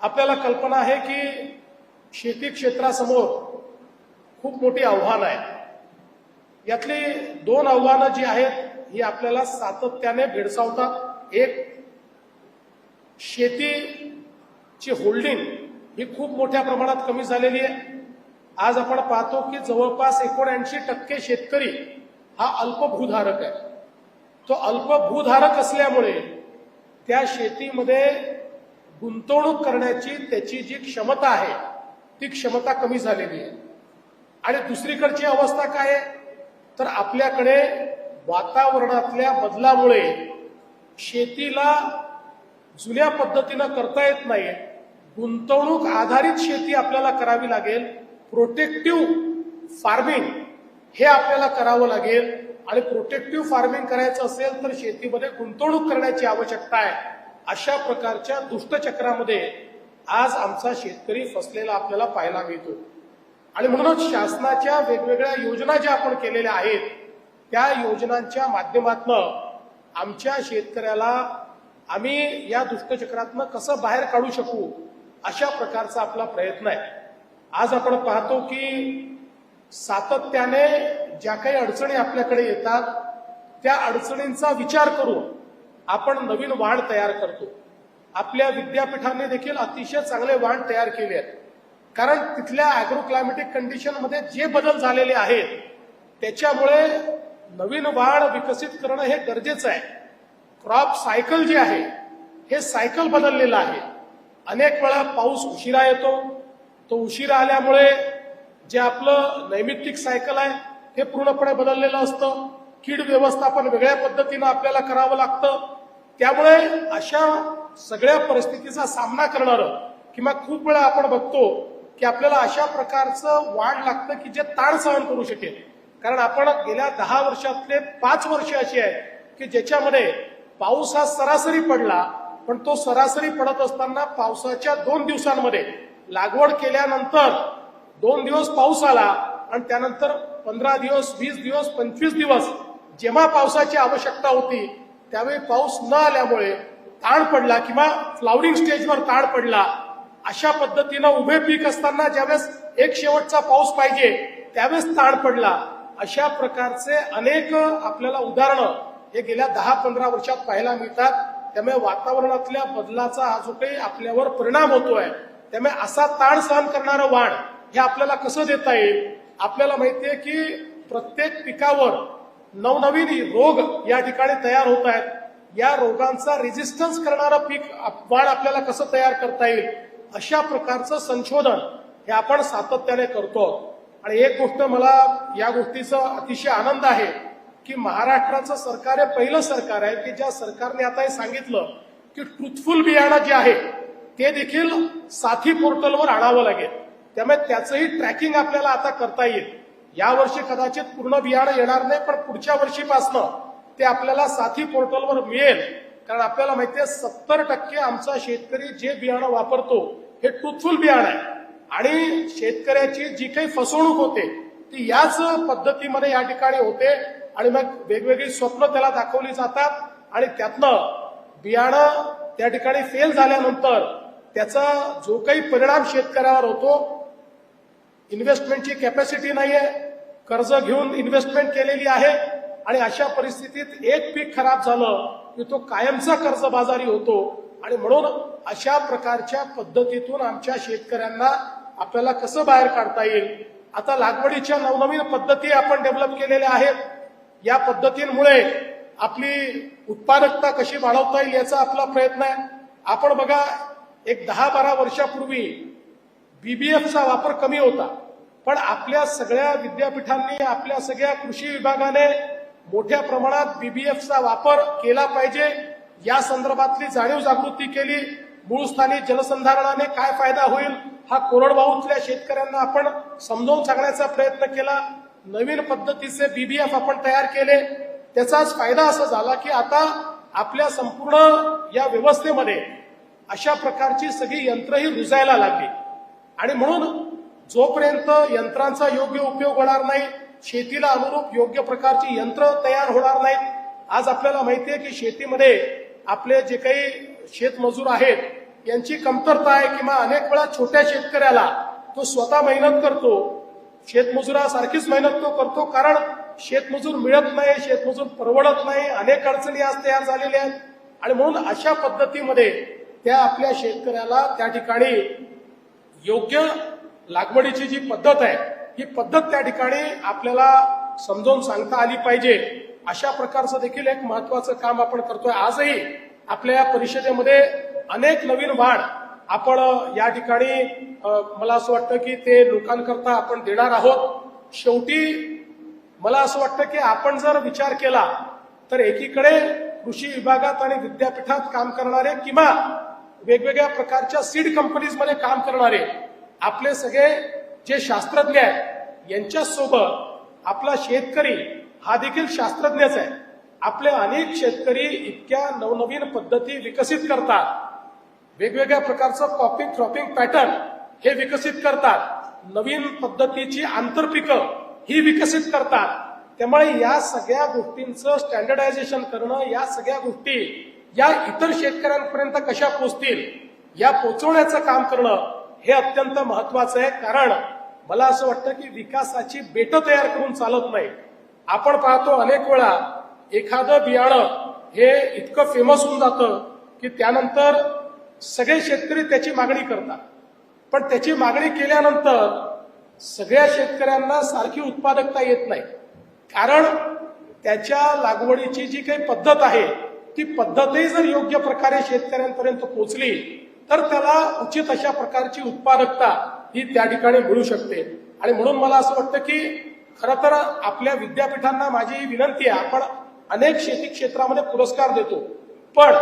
आपल्याला कल्पना आहे की शेती क्षेत्रासमोर खूप मोठी आव्हानं आहेत यातली दोन आव्हानं जी आहेत ही आपल्याला सातत्याने भेडसावतात एक शेतीची होल्डिंग ही खूप मोठ्या प्रमाणात कमी झालेली आहे. आज आपण पाहतो की जवळपास एकोणऐंशी टक्के शेतकरी हा अल्पभूधारक आहे. तो अल्पभूधारक असल्यामुळे त्या शेतीमध्ये गुंतवणूक करण्याची त्याची जी क्षमता आहे ती क्षमता कमी झालेली आहे. आणि दुसरीकडची अवस्था काय आहे? तर आपल्याकडे वातावरणातल्या बदलामुळे शेतीला जुन्या पद्धतीनं करता येत नाही गुंतवणूक आधारित शेती आपल्याला करावी लागेल. प्रोटेक्टिव्ह फार्मिंग हे आपल्याला करावं लागेल. आणि प्रोटेक्टिव्ह फार्मिंग करायचं असेल तर शेतीमध्ये गुंतवणूक करण्याची आवश्यकता आहे. अशा प्रकारच्या दुष्टचक्रामध्ये आज आमचा शेतकरी फसलेला आपल्याला पाहायला मिळतो. आणि म्हणूनच शासनाच्या वेगवेगळ्या योजना ज्या आपण केलेल्या आहेत त्या योजनांच्या माध्यमातनं आमच्या शेतकऱ्याला आम्ही या दुष्टचक्रातनं कसं बाहेर काढू शकू अशा प्रकारचा आपला प्रयत्न आहे. आज आपण पाहतो की सातत्याने ज्या काही अडचणी आपल्याकडे येतात त्या अडचणींचा विचार करून आपण नवीन वाण तयार करतो. आपल्या विद्यापीठाने देखील अतिशय चांगले वाण तयार केले आहेत. कारण तिथल्या अॅग्रो क्लायमेटिक कंडिशनमध्ये जे बदल झालेले आहेत त्याच्यामुळे नवीन वाढ विकसित करणं हे गरजेचं आहे. क्रॉप सायकल जे आहे हे सायकल बदललेलं आहे. अनेक वेळा पाऊस उशिरा येतो. तो उशिरा आल्यामुळे जे आपलं नैमित्तिक सायकल आहे हे पूर्णपणे बदललेलं असतं. कीड व्यवस्थापन वेगळ्या पद्धतीनं आपल्याला करावं लागतं. त्यामुळे अशा सगळ्या परिस्थितीचा सामना करणारं किंवा खूप वेळा आपण बघतो की आपल्याला अशा प्रकारचं वाढ लागतं की जे ताण सहन करू शकेल. कारण आपण गेल्या दहा वर्षातले पाच वर्ष अशी आहेत की ज्याच्यामध्ये पाऊस हा सरासरी पडला पण तो सरासरी पडत असताना पावसाच्या दोन दिवसांमध्ये लागवड केल्यानंतर दोन दिवस पाऊस आला आणि त्यानंतर पंधरा दिवस वीस दिवस पंचवीस दिवस जेव्हा पावसाची आवश्यकता होती त्यावेळी पाऊस न आल्यामुळे ताण पडला किंवा फ्लावरिंग स्टेजवर ताण पडला अशा पद्धतीनं उभे पीक असताना ज्यावेळेस एक शेवटचा पाऊस पाहिजे त्यावेळेस ताण पडला. अशा प्रकारचे अनेक आपल्याला उदाहरणं हे गेल्या दहा पंधरा वर्षात पाहायला मिळतात. त्यामुळे वातावरणातल्या बदलाचा हा जो काही आपल्यावर परिणाम होतोय. त्यामुळे असा ताण सहन करणारं वाण हे आपल्याला कसं देता येईल? आपल्याला माहितीये की प्रत्येक पिकावर नवनवीन रोग या ठिकाणी तयार होत आहेत. या रोगांचा रेजिस्टन्स करणारं पीक वाढ वाण आपल्याला कसं तयार करता येईल? अशा प्रकारचं संशोधन हे आपण सातत्याने करतो. आणि एक गोष्ट मला या गोष्टीचा अतिशय आनंद आहे की महाराष्ट्राचं सरकार हे पहिलं सरकार आहे की ज्या सरकारने आता हे सांगितलं की ट्रुथफुल बियाणं जे आहे ते देखील साथी पोर्टलवर आणावं लागेल. त्यामुळे त्याचंही ट्रॅकिंग आपल्याला आता करता येईल. यावर्षी कदाचित पूर्ण बियाणं येणार नाही पण पुढच्या वर्षीपासनं ते आपल्याला साथी पोर्टलवर मिळेल. कारण आपल्याला माहिती आहे सत्तर टक्के आमचा शेतकरी जे बियाणं वापरतो हे ट्रुथफुल बियाणं आहे. आणि शेतकऱ्याची जी काही फसवणूक होते ती याच पद्धतीमध्ये या ठिकाणी होते आणि मग वेगवेगळी स्वप्न त्याला दाखवली जातात. आणि त्यातनं बियाणं त्या ठिकाणी फेल झाल्यानंतर त्याचा जो काही परिणाम शेतकऱ्यावर होतो इन्व्हेस्टमेंटची कॅपॅसिटी नाहीये कर्ज घेऊन इन्व्हेस्टमेंट केलेली आहे आणि अशा परिस्थितीत एक पीक खराब झालं की तो कायमचा कर्जबाजारी होतो. आणि म्हणून अशा प्रकारच्या पद्धतीतून आमच्या शेतकऱ्यांना आपल्याला कसं बाहेर काढता येईल? आता लागवडीच्या नवनवीन पद्धती आपण डेव्हलप केलेल्या आहेत. या पद्धतींमुळे आपली उत्पादकता कशी वाढवता येईल याचा आपला प्रयत्न आहे. आपण बघा एक दहा बारा वर्षापूर्वी बीबीएफचा वापर कमी होता. पण आपल्या सगळ्या विद्यापीठांनी आपल्या सगळ्या कृषी विभागाने मोठ्या प्रमाणात बीबीएफचा वापर केला पाहिजे. या संदर्भातली जाणीव जागृती केली. मूळस्थानी जलसंधारणाने काय फायदा होईल हा कोरडवाहूतल्या शेतकऱ्यांना आपण समजावून सांगण्याचा प्रयत्न केला. नवीन पद्धतीचे बीबीएफ आपण तयार केले. त्याचाच फायदा असा झाला की आता आपल्या संपूर्ण या व्यवस्थेमध्ये अशा प्रकारची सगळी यंत्रही रुजायला लागली. आणि म्हणून जोपर्यंत यंत्रांचा योग्य उपयोग होणार नाही शेतीला अनुरूप योग्य प्रकारची यंत्र तयार होणार नाहीत. आज आपल्याला माहिती आहे की शेतीमध्ये आपले जे काही शेतमजूर आहेत यांची कमतरता आहे किंवा अनेक वेळा छोट्या शेतकऱ्याला तो स्वतः मेहनत करतो शेतमजुरासारखीच मेहनत तो करतो कारण शेतमजूर मिळत नाही शेतमजूर परवडत नाही अनेक अडचणी आज तयार झालेल्या आहेत. आणि म्हणून अशा पद्धतीमध्ये त्या आपल्या शेतकऱ्याला त्या ठिकाणी योग्य लागवडीची जी पद्धत आहे ही पद्धत त्या ठिकाणी आपल्याला समजावून सांगता आली पाहिजे. अशा प्रकारचं देखील एक महत्वाचं काम आपण करतोय. आजही आपल्या या परिषदेमध्ये अनेक नवीन वाढ आपण या ठिकाणी मला असं वाटतं की ते लोकांकरता आपण देणार आहोत. शेवटी मला असं वाटतं की आपण जर विचार केला तर एकीकडे कृषी विभागात आणि विद्यापीठात काम करणारे किंवा वेगवेगळ्या प्रकारच्या सीड कंपनीजमध्ये काम करणारे आपले सगळे जे शास्त्रज्ञ आहेत यांच्यासोबत आपला शेतकरी हा देखील शास्त्रज्ञच आहे. आपले अनेक शेतकरी इतक्या नवनवीन पद्धती विकसित करतात. वेगवेगळ्या प्रकारचं कॉपिंग क्रॉपिंग पॅटर्न हे विकसित करतात. नवीन पद्धतीची आंतरपिकं ही विकसित करतात. त्यामुळे या सगळ्या गोष्टींचं स्टँडर्डायझेशन करणं या सगळ्या गोष्टी या इतर शेतकऱ्यांपर्यंत कशा पोचतील या पोचवण्याचं काम करणं हे अत्यंत महत्वाचं आहे कारण मला असं वाटतं की विकासाची बेटं तयार करून चालत नाही. आपण पाहतो अनेक वेळा एखादं बियाणं हे इतकं फेमस होऊन जातं की त्यानंतर सगळे शेतकरी त्याची मागणी करतात. पण त्याची मागणी केल्यानंतर सगळ्या शेतकऱ्यांना सारखी उत्पादकता येत नाही. कारण त्याच्या लागवडीची जी काही पद्धत आहे ती पद्धतही जर योग्य प्रकारे शेतकऱ्यांपर्यंत पोहोचली तर त्याला उचित अशा प्रकारची उत्पादकता ही त्या ठिकाणी मिळू शकते. आणि म्हणून मला असं वाटतं की खरं तर आपल्या विद्यापीठांना माझी विनंती आहे आपण अनेक शेती क्षेत्रामध्ये पुरस्कार देतो. पण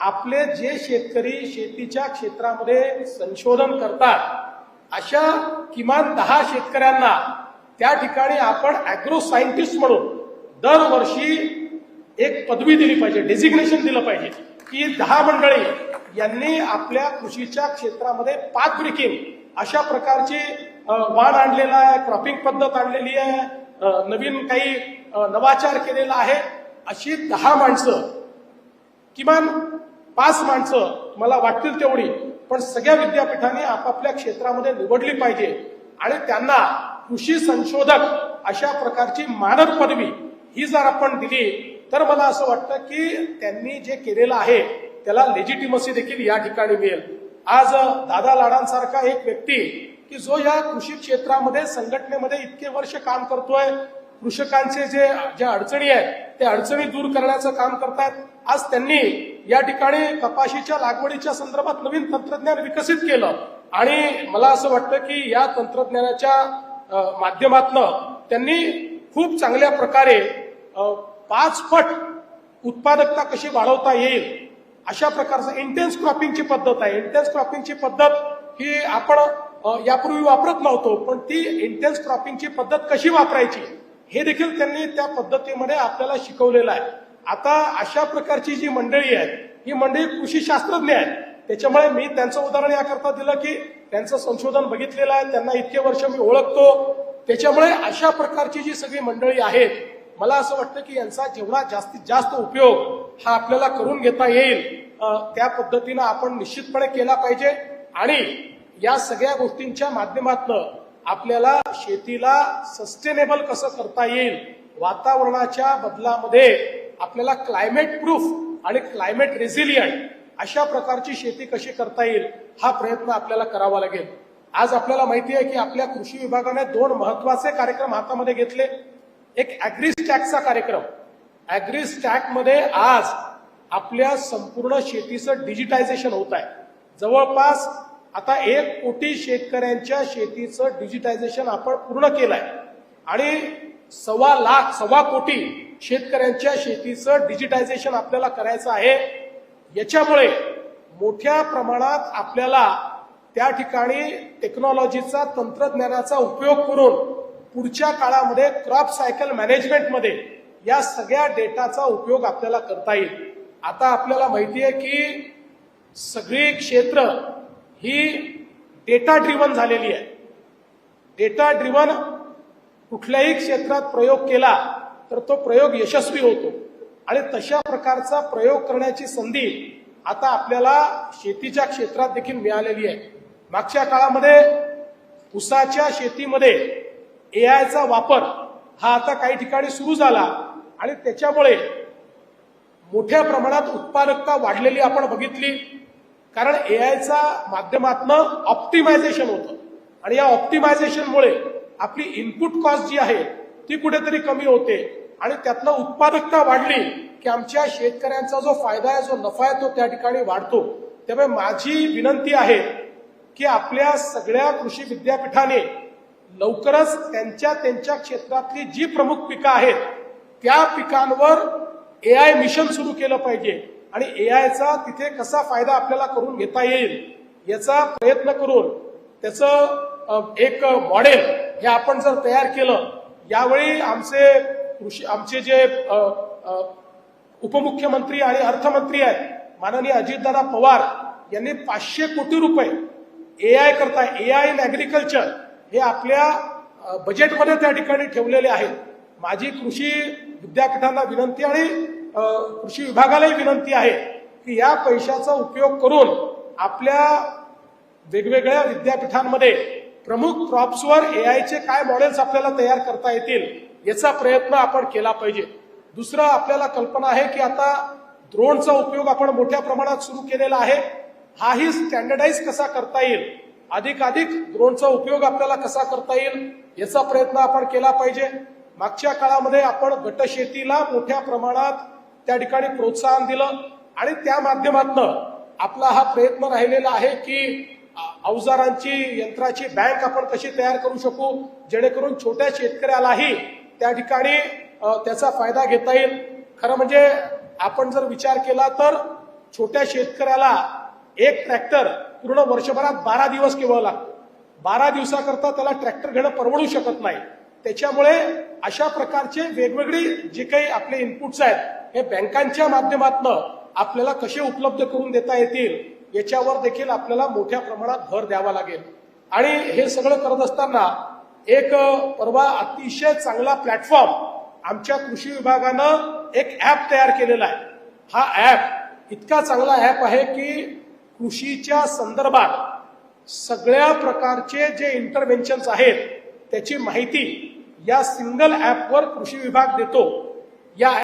आपले जे शेतकरी शेतीच्या क्षेत्रामध्ये संशोधन करतात अशा किमान दहा शेतकऱ्यांना त्या ठिकाणी आपण अॅग्रो सायंटिस्ट म्हणून दरवर्षी एक पदवी दिली पाहिजे डेझिग्नेशन दिलं पाहिजे. की दहा मंडळी यांनी आपल्या कृषीच्या क्षेत्रामध्ये पाच ब्रेकिंग अशा प्रकारची वाढ आणलेला आहे क्रॉपिंग पद्धत आणलेली आहे नवीन काही नवाचार केलेला आहे. अशी दहा माणसं किमान पाच माणसं मला वाटतील तेवढी पण सगळ्या विद्यापीठांनी आपापल्या क्षेत्रामध्ये निवडली पाहिजे. आणि त्यांना कृषी संशोधक अशा प्रकारची मानद पदवी ही जर आपण दिली तर मला असं वाटतं की त्यांनी जे केलेलं आहे त्याला लेजिटिमसी देखील या ठिकाणी मिळेल. आज दादा लाडांसारखा एक व्यक्ती की जो या कृषी क्षेत्रामध्ये संघटनेमध्ये इतके वर्ष काम करतोय कृषकांचे जे ज्या अडचणी आहेत त्या अडचणी दूर करण्याचं काम करतात. आज त्यांनी या ठिकाणी कपाशीच्या लागवडीच्या संदर्भात नवीन तंत्रज्ञान विकसित केलं. आणि मला असं वाटतं की या तंत्रज्ञानाच्या माध्यमातनं त्यांनी खूप चांगल्या प्रकारे पाचपट पाच पट उत्पादकता कशी वाढवता येईल अशा प्रकारचं इंटेन्स क्रॉपिंगची पद्धत आहे. इंटेन्स क्रॉपिंगची पद्धत ही आपण यापूर्वी वापरत नव्हतो पण ती इंटेन्स क्रॉपिंगची पद्धत कशी वापरायची हे देखील त्यांनी त्या पद्धतीमध्ये आपल्याला शिकवलेलं आहे. आता अशा प्रकारची जी मंडळी आहे ही मंडळी कृषी शास्त्रज्ञ आहेत. त्याच्यामुळे मी त्यांचं उदाहरण याकरता दिलं की त्यांचं संशोधन बघितलेलं आहे त्यांना इतके वर्ष मी ओळखतो. त्याच्यामुळे अशा प्रकारची जी सगळी मंडळी आहेत मला असं वाटतं की यांचा जेवढा जास्तीत जास्त उपयोग हा आपल्याला करून घेता येईल त्या पद्धतीनं आपण निश्चितपणे केला पाहिजे. आणि या सगळ्या गोष्टींच्या माध्यमातनं आपल्याला शेतीला सस्टेनेबल कसं करता येईल वातावरणाच्या बदलामध्ये आपल्याला क्लायमेट प्रूफ आणि क्लायमेट रेझिलियंट अशा प्रकारची शेती कशी करता येईल हा प्रयत्न आपल्याला करावा लागेल. आज आपल्याला माहिती आहे की आपल्या कृषी विभागाने दोन महत्त्वाचे कार्यक्रम हातामध्ये घेतले. एक अॅग्रिस्टॅकचा कार्यक्रम. अॅग्रिस्टॅकमध्ये आज आपल्या संपूर्ण शेतीचं डिजिटायझेशन होत आहे. जवळपास आता एक कोटी शेतकऱ्यांच्या शेतीचं डिजिटायझेशन आपण पूर्ण केलंय. आणि सव्वा लाख सव्वा कोटी शेतकऱ्यांच्या शेतीचं डिजिटायझेशन आपल्याला करायचं आहे. याच्यामुळे मोठ्या प्रमाणात आपल्याला त्या ठिकाणी टेक्नॉलॉजीचा तंत्रज्ञानाचा उपयोग करून पुढच्या काळामध्ये क्रॉप सायकल मॅनेजमेंटमध्ये या सगळ्या डेटाचा उपयोग आपल्याला करता येईल. आता आपल्याला माहिती आहे की सगळी क्षेत्र ही डेटा ड्रिवन झालेली आहे. डेटा ड्रिवन कुठल्याही क्षेत्रात प्रयोग केला तर तो प्रयोग यशस्वी होतो. आणि तशा प्रकारचा प्रयोग करण्याची संधी आता आपल्याला शेतीच्या क्षेत्रात देखील मिळालेली आहे. मागच्या काळामध्ये ऊसाच्या शेतीमध्ये ए आयचा वापर हा आता काही ठिकाणी सुरू झाला. आणि त्याच्यामुळे मोठ्या प्रमाणात उत्पादकता वाढलेली आपण बघितली. कारण ए आयचा माध्यमातनं ऑप्टिमायझेशन होतं. आणि या ऑप्टिमायझेशनमुळे आपली इनपुट कॉस्ट जी आहे ती कुठेतरी कमी होते. आणि त्यातनं उत्पादकता वाढली की आमच्या शेतकऱ्यांचा जो फायदा आहे जो नफा आहे तो त्या ठिकाणी वाढतो. त्यामुळे माझी विनंती आहे की आपल्या सगळ्या कृषी विद्यापीठाने लवकरच त्यांच्या त्यांच्या क्षेत्रातली जी प्रमुख पिकं आहेत त्या पिकांवर ए आय मिशन सुरू केलं पाहिजे. आणि ए आयचा तिथे कसा फायदा आपल्याला करून घेता येईल याचा प्रयत्न करून त्याचं एक मॉडेल हे आपण जर तयार केलं यावेळी आमचे कृषी आमचे जे उपमुख्यमंत्री आणि अर्थमंत्री आहेत माननीय अजितदादा पवार यांनी पाचशे कोटी रुपये ए आय करता आय इन ॲग्रिकल्चर हे आपल्या बजेटमध्ये त्या ठिकाणी ठेवलेले आहेत. माझी कृषी विद्यापीठांना विनंती आणि कृषी विभागालाही विनंती आहे की या पैशाचा उपयोग करून आपल्या वेगवेगळ्या विद्यापीठांमध्ये प्रमुख क्रॉप्सवर एआयचे काय मॉडेल्स आपल्याला तयार करता येतील याचा प्रयत्न आपण केला पाहिजे. दुसरं आपल्याला कल्पना आहे की आता ड्रोनचा उपयोग आपण मोठ्या प्रमाणात सुरू केलेला आहे. हाही स्टँडर्डाईज कसा करता येईल? अधिकाधिक ड्रोनचा उपयोग आपल्याला कसा करता येईल याचा प्रयत्न आपण केला पाहिजे. मागच्या काळामध्ये आपण गटशेतीला मोठ्या प्रमाणात त्या ठिकाणी प्रोत्साहन दिलं आणि त्या माध्यमातनं आपला हा प्रयत्न राहिलेला आहे की अवजारांची यंत्राची बँक आपण कशी तयार करू शकू जेणेकरून छोट्या शेतकऱ्यालाही त्या ठिकाणी त्याचा फायदा घेता येईल. खरं म्हणजे आपण जर विचार केला तर छोट्या शेतकऱ्याला एक ट्रॅक्टर पूर्ण वर्षभरात बारा दिवस केवळ. लागतो बारा दिवसाकरता त्याला ट्रॅक्टर घेणं परवडू शकत नाही. त्याच्यामुळे अशा प्रकारचे वेगवेगळी जे काही आपले इनपुट्स आहेत हे बँकांच्या माध्यमातून आपल्याला कसे उपलब्ध करून देता येतील याच्यावर देखील आपल्याला मोठ्या प्रमाणात भर द्यावा लागेल. आणि हे सगळं करत असताना एक परवा अतिशय चांगला प्लॅटफॉर्म आमच्या कृषी विभागानं एक ऍप तयार केलेला आहे. हा ऍप इतका चांगला ऍप आहे की कृषीच्या संदर्भात सगळ्या प्रकारचे जे इंटरव्हेन्शन्स आहेत त्याची माहिती या सिंगल ॲपवर कृषी विभाग देतो. या